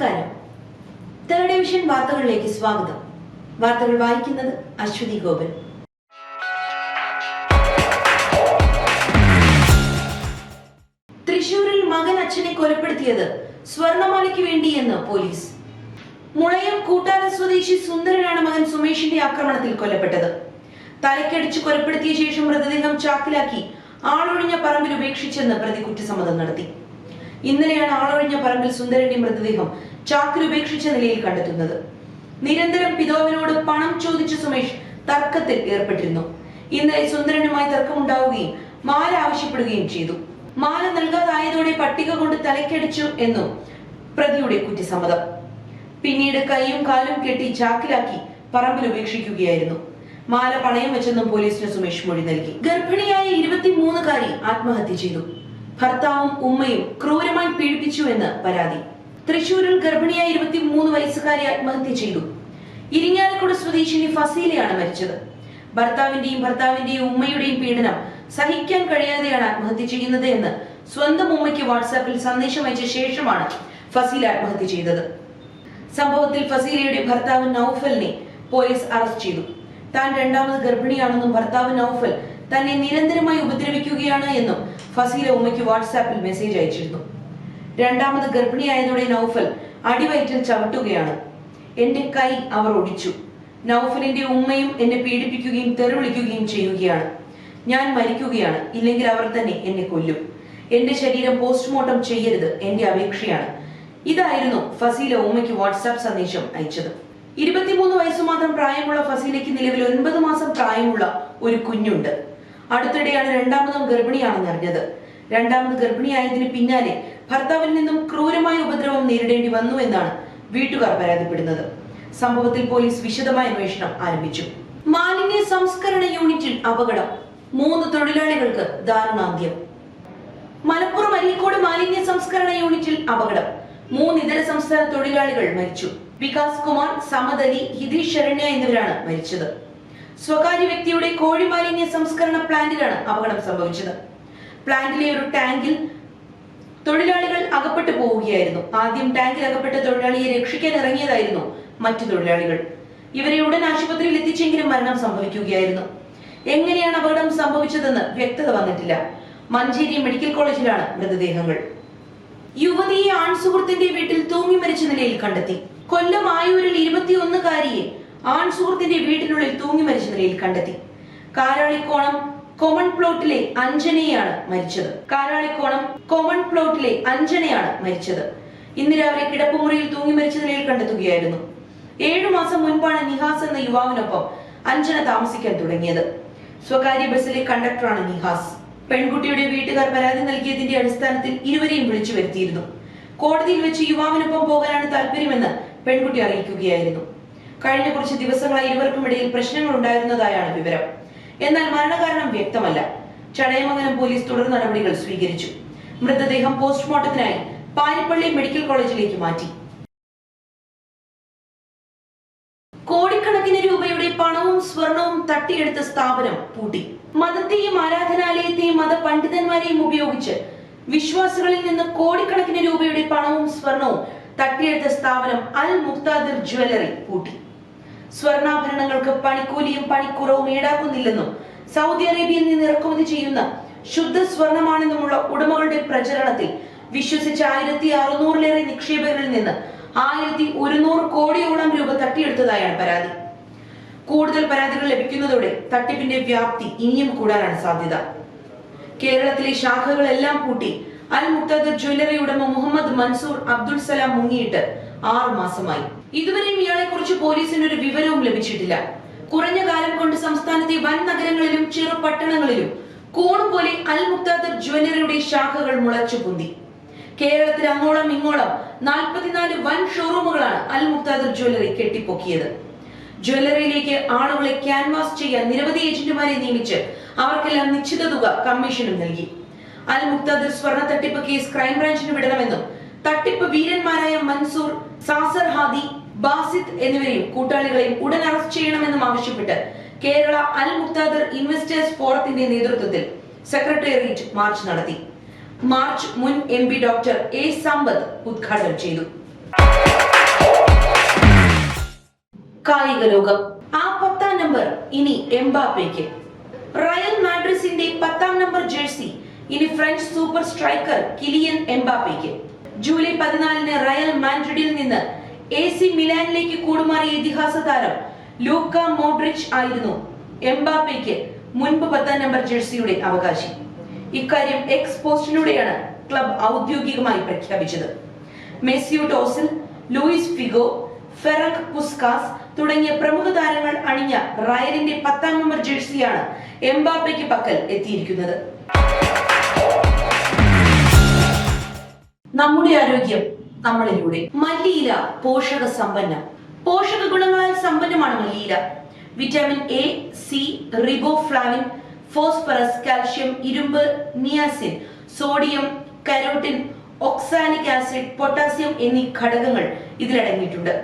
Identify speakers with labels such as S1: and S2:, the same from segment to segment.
S1: നമസ്കാരം. Third division വാർത്തകളിലേക്ക് സ്വാഗതം. വാർത്തകൾ വായിക്കുന്നത് അശ്വതി ഗോപൻ. തൃശൂരിൽ മകൻ അച്ഛനെ കൊലപ്പെടുത്തിയത് സ്വർണമാലയ്ക്ക് വേണ്ടിയെന്ന് പോലീസ്. മുളയം കൂട്ടാല സ്വദേശി സുന്ദരനാണ് മകൻ സുമേഷിന്റെ ആക്രമണത്തിൽ കൊല്ലപ്പെട്ടത്. തലയ്ക്കടിച്ച് കൊലപ്പെടുത്തിയ ശേഷം മൃതദേഹം ചാക്കിലാക്കി ആളൊഴിഞ്ഞ പറമ്പിൽ ഉപേക്ഷിച്ചെന്ന് പ്രതി കുറ്റസമ്മതം നടത്തി. ഇന്നലെയാണ് ആളൊഴിഞ്ഞ പറമ്പിൽ സുന്ദരന്റെ മൃതദേഹം ചാക്കിൽ ഉപേക്ഷിച്ച നിലയിൽ കണ്ടെത്തുന്നത്. നിരന്തരം പിതാവിനോട് പണം ചോദിച്ച സുമേഷ് തർക്കത്തിൽ ഏർപ്പെട്ടിരുന്നു. ഇന്നലെ സുന്ദരനുമായി തർക്കമുണ്ടാവുകയും മാല ആവശ്യപ്പെടുകയും ചെയ്തു. മാല നൽകാതായതോടെ പട്ടിക കൊണ്ട് തലക്കടിച്ചു എന്നും പ്രതിയുടെ കുറ്റസമ്മതം. പിന്നീട് കൈയും കാലും കെട്ടി ചാക്കിലാക്കി പറമ്പിൽ ഉപേക്ഷിക്കുകയായിരുന്നു. മാല പണയം വെച്ചെന്നും പോലീസിന് സുമേഷ് മൊഴി നൽകി. ഗർഭിണിയായ ഇരുപത്തിമൂന്നുകാരി ആത്മഹത്യ ചെയ്തു. ഭർത്താവും ഉമ്മയും ക്രൂരമായി പീഡിപ്പിച്ചു എന്ന് പരാതി. തൃശൂരിൽ ഗർഭിണിയായ ഇരുപത്തിമൂന്ന് വയസ്സുകാരി ആത്മഹത്യ ചെയ്തു. ഇരിങ്ങാലക്കുട സ്വദേശിനി ഫസീലയാണ് മരിച്ചത്. ഭർത്താവിന്റെയും ഭർത്താവിന്റെയും ഉമ്മയുടെയും പീഡനം സഹിക്കാൻ കഴിയാതെയാണ് ആത്മഹത്യ ചെയ്യുന്നത് എന്ന് സ്വന്തം ഉമ്മയ്ക്ക് വാട്സാപ്പിൽ സന്ദേശം അയച്ച ശേഷമാണ് ഫസീല ആത്മഹത്യ ചെയ്തത്. സംഭവത്തിൽ ഫസീലയുടെ ഭർത്താവ് നൌഫലിനെ പോലീസ് അറസ്റ്റ് ചെയ്തു. താൻ രണ്ടാമത് ഗർഭിണിയാണെന്നും ഭർത്താവ് നൌഫൽ തന്നെ നിരന്തരമായി ഉപദ്രവിക്കുകയാണ് എന്നും ഫസീല ഉമ്മയ്ക്ക് വാട്സാപ്പിൽ മെസ്സേജ് അയച്ചിരുന്നു. രണ്ടാമത് ഗർഭിണിയായതോടെ നൌഫൽ അടിവയറ്റിൽ ചവിട്ടുകയാണ്. എന്റെ കൈ അവർ ഒടിച്ചു. നൌഫലിന്റെ ഉമ്മയും എന്നെ പീഡിപ്പിക്കുകയും തെറിവിളിക്കുകയും ചെയ്യുകയാണ്. ഞാൻ മരിക്കുകയാണ്. ഇല്ലെങ്കിൽ അവർ തന്നെ എന്നെ കൊല്ലും. എന്റെ ശരീരം പോസ്റ്റ്മോർട്ടം ചെയ്യരുത്. എന്റെ അപേക്ഷയാണ്. ഇതായിരുന്നു ഫസീല ഉമ്മയ്ക്ക് വാട്സാപ്പ് സന്ദേശം അയച്ചത്. ഇരുപത്തിമൂന്ന് വയസ്സ് മാത്രം പ്രായമുള്ള ഫസീലയ്ക്ക് നിലവിൽ ഒൻപത് മാസം പ്രായമുള്ള ഒരു കുഞ്ഞുണ്ട്. അടുത്തിടെയാണ് രണ്ടാമതും ഗർഭിണിയാണെന്ന് അറിഞ്ഞത്. രണ്ടാമത് ഗർഭിണിയായതിന് പിന്നാലെ ഭർത്താവിൽ നിന്നും ക്രൂരമായ ഉപദ്രവം നേരിടേണ്ടി വന്നു എന്നാണ് വീട്ടുകാർ പരാതിപ്പെടുന്നത്. സംഭവത്തിൽ പോലീസ് വിശദമായ അന്വേഷണം ആരംഭിച്ചു. മാലിന്യ സംസ്കരണ യൂണിറ്റിൽ അപകടം. മൂന്ന് തൊഴിലാളികൾക്ക് ദാരുണാന്ത്യം. മലപ്പുറം അരീക്കോട് മാലിന്യ സംസ്കരണ യൂണിറ്റിൽ അപകടം. മൂന്ന് ഇതര സംസ്ഥാന തൊഴിലാളികൾ മരിച്ചു. വികാസ് കുമാർ സമദ് ഹിതീഷ് ശരണ്യ എന്നിവരാണ് മരിച്ചത്. സ്വകാര്യ വ്യക്തിയുടെ കോഴി മാലിന്യ സംസ്കരണ പ്ലാന്റിലാണ് അപകടം സംഭവിച്ചത്. പ്ലാന്റിലെ ഒരു ടാങ്കിൽ തൊഴിലാളികൾ അകപ്പെട്ടു പോവുകയായിരുന്നു. ആദ്യം ടാങ്കിൽ അകപ്പെട്ട തൊഴിലാളിയെ രക്ഷിക്കാൻ ഇറങ്ങിയതായിരുന്നു മറ്റു തൊഴിലാളികൾ. ഇവരെ ഉടൻ ആശുപത്രിയിൽ എത്തിച്ചെങ്കിലും മരണം സംഭവിക്കുകയായിരുന്നു. എങ്ങനെയാണ് അപകടം സംഭവിച്ചതെന്ന് വ്യക്തത വന്നിട്ടില്ല. മഞ്ചേരി മെഡിക്കൽ കോളേജിലാണ് മൃതദേഹങ്ങൾ. യുവതിയെ ആൺസുഹൃത്തിന്റെ വീട്ടിൽ തൂങ്ങി മരിച്ച നിലയിൽ കണ്ടെത്തി. കൊല്ലം ആയൂരിൽ ഇരുപത്തിയൊന്നുകാരിയെ ആൺസുഹൃത്തിന്റെ വീട്ടിനുള്ളിൽ നിലയിൽ കണ്ടെത്തി. കാരാളിക്കോണം കോമൺ പ്ലോട്ടിലെ അഞ്ജനയാണ് മരിച്ചത്. കാരാളിക്കോണം കോമൺ പ്ലോട്ടിലെ അഞ്ജനയാണ് മരിച്ചത്. ഇന്ന് രാവിലെ കിടപ്പുമുറിയിൽ തൂങ്ങി മരിച്ച നിലയിൽ കണ്ടെത്തുകയായിരുന്നു. ഏഴു മാസം മുൻപാണ് നിഹാസ് എന്ന യുവാവിനൊപ്പം അഞ്ജന താമസിക്കാൻ തുടങ്ങിയത്. സ്വകാര്യ ബസ്സിലെ കണ്ടക്ടറാണ് നിഹാസ്. പെൺകുട്ടിയുടെ വീട്ടുകാർ പരാതി നൽകിയതിന്റെ അടിസ്ഥാനത്തിൽ ഇരുവരെയും വിളിച്ചു വരുത്തിയിരുന്നു. കോടതിയിൽ വെച്ച് യുവാവിനൊപ്പം പോകാനാണ് താല്പര്യമെന്ന് പെൺകുട്ടി അറിയിക്കുകയായിരുന്നു. കഴിഞ്ഞ കുറച്ച് ദിവസങ്ങളായി ഇരുവർക്കും ഇടയിൽ പ്രശ്നങ്ങൾ ഉണ്ടായിരുന്നതായാണ് വിവരം. എന്നാൽ മരണകാരണം വ്യക്തമല്ല. ചടയമംഗലം പോലീസ് തുടർ നടപടികൾ സ്വീകരിച്ചു. മൃതദേഹം പോസ്റ്റ്മോർട്ടത്തിനായി പാരിപ്പള്ളി മെഡിക്കൽ കോളേജിലേക്ക് മാറ്റി. കോടിക്കണക്കിന് രൂപയുടെ പണവും സ്വർണവും തട്ടിയെടുത്ത സ്ഥാപനം പൂട്ടി. മതത്തെയും ആരാധനാലയത്തെയും മത പണ്ഡിതന്മാരെയും ഉപയോഗിച്ച് വിശ്വാസികളിൽ നിന്ന് കോടിക്കണക്കിന് രൂപയുടെ പണവും സ്വർണവും തട്ടിയെടുത്ത സ്ഥാപനം അൽ മുക്താദിർ ജ്വല്ലറി പൂട്ടി. സ്വർണാഭരണങ്ങൾക്ക് പണിക്കൂലിയും പണിക്കുറവും ഈടാക്കുന്നില്ലെന്നും സൗദി അറേബ്യയിൽ നിന്ന് ഇറക്കുമതി ചെയ്യുന്ന ശുദ്ധ സ്വർണമാണെന്നുമുള്ള ഉടമകളുടെ പ്രചരണത്തിൽ വിശ്വസിച്ച ആയിരത്തി അറുന്നൂറിലേറെ നിക്ഷേപകരിൽ നിന്ന് ആയിരത്തി ഒരുന്നൂറ് കോടിയോളം രൂപ തട്ടിയെടുത്തതായാണ് പരാതി. കൂടുതൽ പരാതികൾ ലഭിക്കുന്നതോടെ തട്ടിപ്പിന്റെ വ്യാപ്തി ഇനിയും കൂടാനാണ് സാധ്യത. കേരളത്തിലെ ശാഖകളെല്ലാം കൂട്ടി അൽ മുക്തദർ ജ്വല്ലറി ഉടമ മുഹമ്മദ് മൻസൂർ അബ്ദുൾ സലാം മുങ്ങിയിട്ട് ആറു മാസമായി. ഇതുവരെയും ഇയാളെ കുറിച്ച് പോലീസിന് ഒരു വിവരവും ലഭിച്ചിട്ടില്ല. കുറഞ്ഞ കാലം കൊണ്ട് സംസ്ഥാനത്തെ വൻ നഗരങ്ങളിലും ചെറു പട്ടണങ്ങളിലും കൂണ് പോലെ അൽ മുക്താദർ ജ്വല്ലറിയുടെ ശാഖകൾ മുളച്ചു പൊന്തി. കേരളത്തിൽ അങ്ങോളം ഇങ്ങോളം നാൽപ്പത്തിനാല് വൻ ഷോറൂമുകളാണ് അൽ മുക്താദർ ജ്വല്ലറി കെട്ടിപ്പൊക്കിയത്. ജ്വല്ലറിയിലേക്ക് ആളുകളെ ക്യാൻവാസ് ചെയ്യാൻ നിരവധി ഏജന്റുമാരെ നിയമിച്ച് അവർക്കെല്ലാം നിശ്ചിത തുക കമ്മീഷനും നൽകി. അൽ മുക്താദർ സ്വർണ തട്ടിപ്പ് കേസ് ക്രൈംബ്രാഞ്ചിന് വിടണമെന്നും തട്ടിപ്പ് വീരന്മാരായ മൻസൂർ സാസർ ഹാദി ബാസിദ് എന്നിവരെയും കൂട്ടാളികളെയും ഉടൻ അറസ്റ്റ് ചെയ്യണമെന്നും ആവശ്യപ്പെട്ട് കേരള അൽ മുക്താദർ ഇൻവെസ്റ്റേഴ്സ് ഫോറത്തിന്റെ നേതൃത്വത്തിൽ സെക്രട്ടേറിയറ്റ് മാർച്ച് നടത്തി. മാർച്ച് മുൻ M P doctor A Sampath ഉദ്ഘാടനം ചെയ്തു. കായിക ലോകം. ആ പത്താം നമ്പർ ഇനി എംബാപ്പയ്ക്ക് റയൽ മാഡ്രിസിന്റെ പത്താം നമ്പർ ജേഴ്സി ഇനി ഫ്രഞ്ച് സൂപ്പർ സ്ട്രൈക്കർ കിലിയൻ എംബാപ്പയ്ക്ക് ജൂലൈ പതിനാലിന് റയൽ മാൻഡ്രിഡിൽ നിന്ന് എ സി മിലാനിലേക്ക് കൂടുമാറിയ ഇതിഹാസ താരം ലൂക്ക മോഡ്രിച്ച് ആയിരുന്നു എംബാപ്പയ്ക്ക് മുൻപ് പത്താം നമ്പർ ജേഴ്സിയുടെ അവകാശി. ഇക്കാര്യം എക്സ് പോസ്റ്റിലൂടെയാണ് ക്ലബ് ഔദ്യോഗികമായി പ്രഖ്യാപിച്ചത്. മെസ്സിയു ടോസിൽ ലൂയിസ് ഫിഗോ ഫെറക് പുസ്കാസ് തുടങ്ങിയ പ്രമുഖ താരങ്ങൾ അണിഞ്ഞ റയലിന്റെ പത്താം നമ്പർ ജേഴ്സിയാണ് എംബാപ്പയ്ക്ക് പക്കൽ എത്തിയിരിക്കുന്നത്. നമ്മുടെ ആരോഗ്യം നമ്മളിലൂടെ. മല്ലിയില പോഷക സമ്പന്നം. പോഷക ഗുണങ്ങളാൽ സമ്പന്നമാണ് മല്ലിയില. Vitamin A C riboflavin phosphorus calcium ഇരുമ്പ് niacin sodium carotene oxalic acid potassium എന്നീ ഘടകങ്ങൾ ഇതിലടങ്ങിയിട്ടുണ്ട്.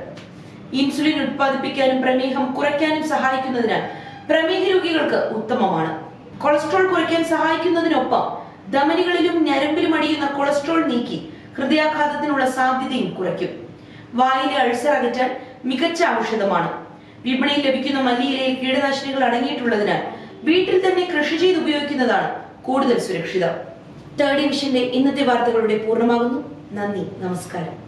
S1: ഇൻസുലിൻ ഉത്പാദിപ്പിക്കാനും പ്രമേഹം കുറയ്ക്കാനും സഹായിക്കുന്നതിനാൽ പ്രമേഹ രോഗികൾക്ക് ഉത്തമമാണ്. കൊളസ്ട്രോൾ കുറയ്ക്കാൻ സഹായിക്കുന്നതിനൊപ്പം ധമനികളിലും ഞരമ്പിലും അടിയുന്ന കൊളസ്ട്രോൾ നീക്കി ഹൃദയാഘാതത്തിനുള്ള സാധ്യതയും കുറയ്ക്കും. വായിലെ അൾസർ അകറ്റാൻ മികച്ച ഔഷധമാണ്. വിപണിയിൽ ലഭിക്കുന്ന മല്ലിയിലയിൽ കീടനാശിനികൾ അടങ്ങിയിട്ടുള്ളതിനാൽ വീട്ടിൽ തന്നെ കൃഷി ചെയ്ത് ഉപയോഗിക്കുന്നതാണ് കൂടുതൽ സുരക്ഷിതം. തേർഡ് ഡിവിഷന്റെ ഇന്നത്തെ വാർത്തകളുടെ പൂർണമാകുന്നു. നന്ദി നമസ്കാരം.